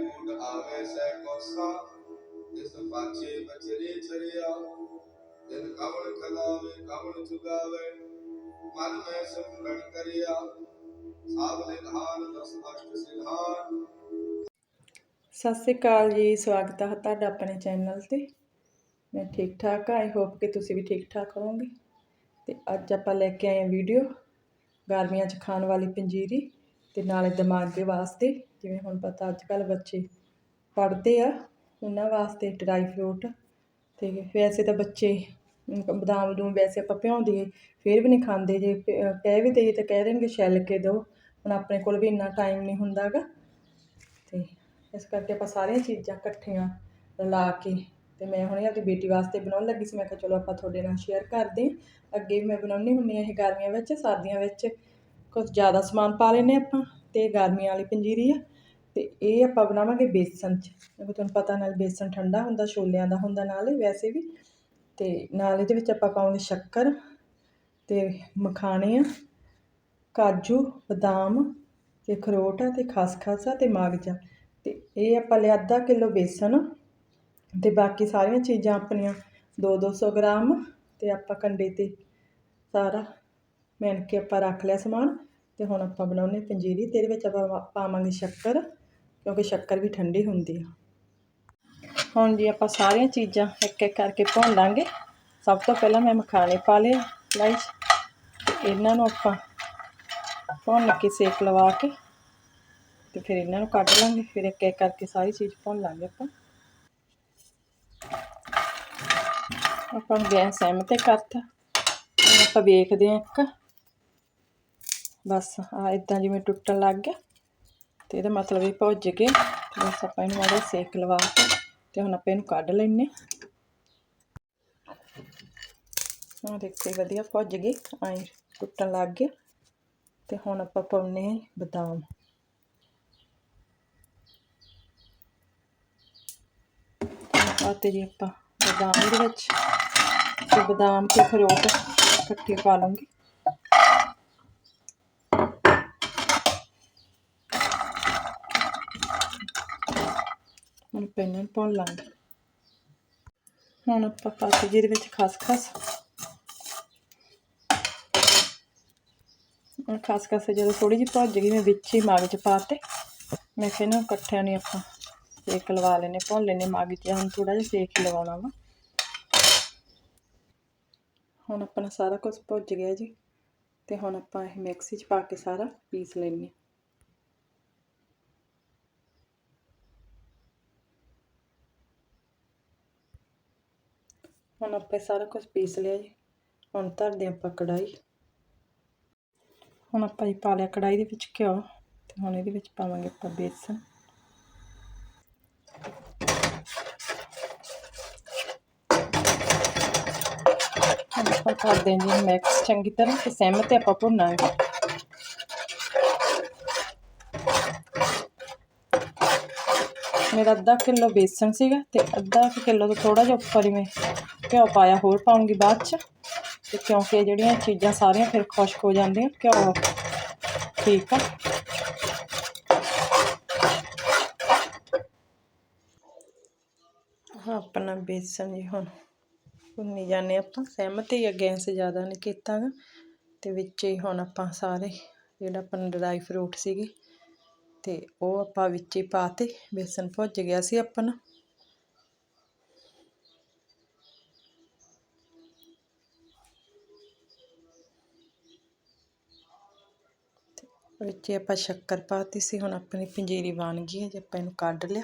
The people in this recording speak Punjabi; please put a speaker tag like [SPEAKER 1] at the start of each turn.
[SPEAKER 1] ਊਟ ਆਵੇ ਸੈ ਕੋਸਾ ਇਸ ਪਾਛੇ ਬਚਰੇ ਚਰਿਆ ਦਿਨ ਕਵਣ ਖਲਾਵੇ ਕਵਣ ਚੁਗਾਵੇ। ਮਨ ਮੈਂ ਸਿਮਰਨ ਕਰਿਆ। ਸਾਧ ਨਿਧਾਨ, ਦਸ ਅਸ਼ਟ ਸਿਧਾਨ।
[SPEAKER 2] ਸਤਿ ਸ਼੍ਰੀ ਅਕਾਲ ਜੀ, ਸਵਾਗਤ ਹੈ ਤੁਹਾਡਾ ਆਪਣੇ ਚੈਨਲ ਤੇ। ਮੈਂ ਠੀਕ ਠਾਕ ਆਈ ਹੋਪ ਕਿ ਤੁਸੀਂ ਵੀ ਠੀਕ ਠਾਕ ਹੋਵੋਗੇ। ਤੇ ਅੱਜ ਆਪਾਂ ਲੈ ਕੇ ਆਏ ਹਾਂ ਵੀਡੀਓ ਗਰਮੀਆਂ 'ਚ ਖਾਣ ਵਾਲੀ ਪੰਜੀਰੀ ਤੇ ਨਾਲੇ ਦਿਮਾਗ ਦੇ ਵਾਸਤੇ। ਜਿਵੇਂ ਹੁਣ ਪਤਾ ਅੱਜ ਕੱਲ੍ਹ ਬੱਚੇ ਪੜ੍ਹਦੇ ਆ, ਉਹਨਾਂ ਵਾਸਤੇ ਡਰਾਈ ਫਰੂਟ ਅਤੇ ਵੈਸੇ ਤਾਂ ਬੱਚੇ ਬਦਾਮ ਬਦੂਮ ਵੈਸੇ ਆਪਾਂ ਭਿਉਂਦੀਏ ਫਿਰ ਵੀ ਨਹੀਂ ਖਾਂਦੇ, ਜੇ ਕਹਿ ਵੀ ਦਈਏ ਤਾਂ ਕਹਿ ਦੇਣਗੇ ਛਿੱਲ ਕੇ ਦਿਓ ਹੁਣ ਆਪਣੇ ਕੋਲ ਵੀ ਇੰਨਾ ਟਾਈਮ ਨਹੀਂ ਹੁੰਦਾ ਗਾ ਅਤੇ ਇਸ ਕਰਕੇ ਆਪਾਂ ਸਾਰੀਆਂ ਚੀਜ਼ਾਂ ਇਕੱਠੀਆਂ ਰਲਾ ਕੇ ਅਤੇ ਮੈਂ ਹੁਣੇ ਆਪਣੀ ਬੇਟੀ ਵਾਸਤੇ ਬਣਾਉਣ ਲੱਗੀ ਸੀ, ਮੈਂ ਕਿਹਾ ਚਲੋ ਆਪਾਂ ਤੁਹਾਡੇ ਨਾਲ ਸ਼ੇਅਰ ਕਰਦੇ ਹਾਂ। ਅੱਗੇ ਵੀ ਮੈਂ ਬਣਾਉਣੀ ਹੁੰਦੀ ਹਾਂ ਇਹ ਗਰਮੀਆਂ ਵਿੱਚ, ਸਰਦੀਆਂ ਵਿੱਚ ਕੁਝ ਜ਼ਿਆਦਾ ਸਮਾਨ ਪਾ ਲੈਨੇ ਆਪਾਂ ਅਤੇ ਗਰਮੀਆਂ ਵਾਲੀ ਪੰਜੀਰੀ ਆ ਤੇ ਇਹ ਆਪਾਂ ਬਣਾਵਾਂਗੇ ਬੇਸਨ 'ਚ। ਕਿਉਂਕਿ ਤੁਹਾਨੂੰ ਪਤਾ ਨਾਲ ਬੇਸਨ ਠੰਡਾ ਹੁੰਦਾ, ਛੋਲਿਆਂ ਦਾ ਹੁੰਦਾ ਨਾਲ ਵੈਸੇ ਵੀ। ਤੇ ਨਾਲ ਇਹਦੇ ਵਿੱਚ ਆਪਾਂ ਪਾਵਾਂਗੇ ਸ਼ੱਕਰ ਤੇ ਮਖਾਣੇ ਆ, ਕਾਜੂ, ਬਦਾਮ ਤੇ ਅਖਰੋਟ ਆ ਤੇ ਖਸਖਸ ਆ ਤੇ ਮਗਜ। ਤੇ ਇਹ ਆਪਾਂ ਲਿਆ ਅੱਧਾ ਕਿਲੋ ਬੇਸਨ ਤੇ ਬਾਕੀ ਸਾਰੀਆਂ ਚੀਜ਼ਾਂ ਆਪਣੀਆਂ 2-200 ਗ੍ਰਾਮ ਤੇ ਆਪਾਂ ਕੰਡੇ ਤੇ ਸਾਰਾ ਮਿਣ ਕੇ ਆਪਾਂ ਰੱਖ ਲਿਆ ਸਮਾਨ। ਤੇ ਹੁਣ ਆਪਾਂ ਬਣਾਉਨੇ ਪੰਜੀਰੀ, ਤੇ ਇਹਦੇ ਵਿੱਚ ਆਪਾਂ ਵਾ- ਪਾਵਾਂਗੇ ਸ਼ੱਕਰ ਕਿਉਂਕਿ ਸ਼ੱਕਰ ਵੀ ਠੰਡੀ ਹੁੰਦੀ ਆ। ਹੁਣ ਜੀ ਆਪਾਂ ਸਾਰੀਆਂ ਚੀਜ਼ਾਂ ਇੱਕ ਇੱਕ ਕਰਕੇ ਭੁੰਨ ਲਾਂਗੇ ਸਭ ਤੋਂ ਪਹਿਲਾਂ ਮੈਂ ਮਖਾਣੇ ਪਾ ਲਏ ਲਾਈ 'ਚ। ਤੇ ਇਹਨਾਂ ਨੂੰ ਆਪਾਂ ਭੁੰਨ ਕੇ ਸੇਕ ਲਵਾ ਕੇ ਤੇ ਫਿਰ ਇਹਨਾਂ ਨੂੰ ਕੱਢ ਲਾਂਗੇ। ਫਿਰ ਇੱਕ ਇੱਕ ਕਰਕੇ ਸਾਰੀ ਚੀਜ਼ ਭੁੰਨ ਲਾਂਗੇ ਆਪਾਂ। ਆਪਾਂ ਨੂੰ ਗੈਸ ਸਹਿਮ ਤੇ ਕਰਤਾ। ਆਪਾਂ ਵੇਖਦੇ ਹਾਂ ਇੱਕ। ਬਸ ਆ ਇਦਾਂ ਜਿਵੇਂ ਟੁੱਟਣ ਲੱਗ ਗਿਆ। ਤੇ ਇਹਦਾ ਮਤਲਬ ਇਹ ਭੁੱਜ ਗਏ ਬਸ ਆਪਾਂ ਇਹਨੂੰ ਮਾੜਾ ਸੇਕ ਲਵਾ ਕੇ ਤੇ ਹੁਣ ਆਪਾਂ ਇਹਨੂੰ ਕੱਢ ਲੈਨੇ ਆ ਦੇਖੋ ਇਹ ਵਧੀਆ ਭੁੱਜ ਗਏ ਐਂ ਟੁੱਟਣ ਲੱਗ ਗਏ ਤੇ ਹੁਣ ਆਪਾਂ ਪਾਉਨੇ ਆ ਬਦਾਮ। ਪਾਤੇ ਜੀ ਆਪਾਂ ਬਦਾਮ ਇਹਦੇ ਵਿੱਚ ਤੇ ਬਦਾਮ ਤੇ ਖਰੋਟ ਇਕੱਠੇ ਪਾ ਲਵਾਂਗੇ। ਹੁਣ ਪੈਨ ਪਾਉਣ ਲਾਂਗੇ ਹੁਣ ਆਪਾਂ ਪਾਤੇ ਜੀ ਇਹਦੇ ਵਿੱਚ ਖਸਖਸ ਹੁਣ ਖਸਖਸ ਜਦੋਂ ਥੋੜੀ ਜਿਹੀ ਭੁੱਜ ਗਈ, ਮੈਂ ਵਿੱਚ ਹੀ ਮਗਜ ਪਾਤੇ ਮੈਂ ਫਿਰ ਨਾ ਇਕੱਠਿਆਂ ਨੇ ਆਪਾਂ ਸੇਕ ਲਵਾ ਲੈਨੇ ਭੁੰਨ ਲੈਨੇ ਮਗਜ ਹੁਣ ਥੋੜਾ ਜਿਹਾ ਸੇਕ ਲਵਾਉਣਾ ਵਾ। ਹੁਣ ਆਪਣਾ ਸਾਰਾ ਕੁਝ ਭੁੱਜ ਗਿਆ ਜੀ। ਤੇ ਹੁਣ ਆਪਾਂ ਇਹ ਮਿਕਸੀ 'ਚ ਪਾ ਕੇ ਸਾਰਾ ਪੀਸ ਲੈਨੇ ਹੁਣ ਆਪਾਂ ਸਾਰਾ ਕੁਝ ਪੀਸ ਲਿਆ ਜੀ। ਹੁਣ ਧਰਦੇ ਆਪਾਂ ਕੜਾਈ ਹੁਣ ਆਪਾਂ ਜੀ ਪਾ ਲਿਆ ਕੜਾਈ ਦੇ ਵਿੱਚ ਘਿਓ ਤੇ ਹੁਣ ਇਹਦੇ ਵਿੱਚ ਪਾਵਾਂਗੇ ਆਪਾਂ ਬੇਸਨ। ਆਪਾਂ ਕਰਦੇ ਹਾਂ ਜੀ ਮਿਕਸ ਚੰਗੀ ਤਰ੍ਹਾਂ ਤੇ ਸਹਿਮਤ ਆਪਾਂ ਭੁੰਨਾਂਗੇ। ਮੇਰਾ ਅੱਧਾ ਕਿਲੋ ਬੇਸਨ ਸੀਗਾ ਤੇ ਅੱਧਾ ਕੁ ਕਿਲੋ ਤੋਂ ਥੋੜਾ ਜਿਹਾ ਉੱਪਰ ਹੀ ਮੈਂ ਘਿਓ ਪਾਇਆ, ਹੋਰ ਪਾਉਂਗੀ ਬਾਅਦ ਚ। ਤੇ ਕਿਉਂਕਿ ਜਿਹੜੀਆਂ ਚੀਜ਼ਾਂ ਸਾਰੀਆਂ ਫਿਰ ਖੁਸ਼ਕ ਹੋ ਜਾਂਦੀਆਂ, ਘਿਓ ਠੀਕ ਆ। ਆਪਣਾ ਬੇਸਨ ਜੀ ਹੁਣ ਭੁੰਨੀ ਜਾਂਦੇ ਆਪਾਂ। ਸਹਿਮਤ ਹੀ ਆ, ਗੈਸ ਜ਼ਿਆਦਾ ਨਹੀਂ ਕੀਤਾ ਗਾ ਤੇ ਵਿੱਚ ਹੀ ਹੁਣ ਆਪਾਂ ਸਾਰੇ ਜਿਹੜਾ ਆਪਣਾ ਡਰਾਈ ਫਰੂਟ ਸੀਗੇ ਤੇ ਉਹ ਆਪਾਂ ਵਿੱਚ ਹੀ ਪਾਤੇ ਬੇਸਨ ਭੁੱਜ ਗਿਆ ਸੀ ਆਪਣਾ। ਵਿੱਚ ਹੀ ਆਪਾਂ ਸ਼ੱਕਰ ਪਾਤੀ ਸੀ, ਹੁਣ ਆਪਣੀ ਪੰਜੀਰੀ ਬਣ ਗਈ ਹੈ ਜੇ ਆਪਾਂ ਇਹਨੂੰ ਕੱਢ ਲਿਆ।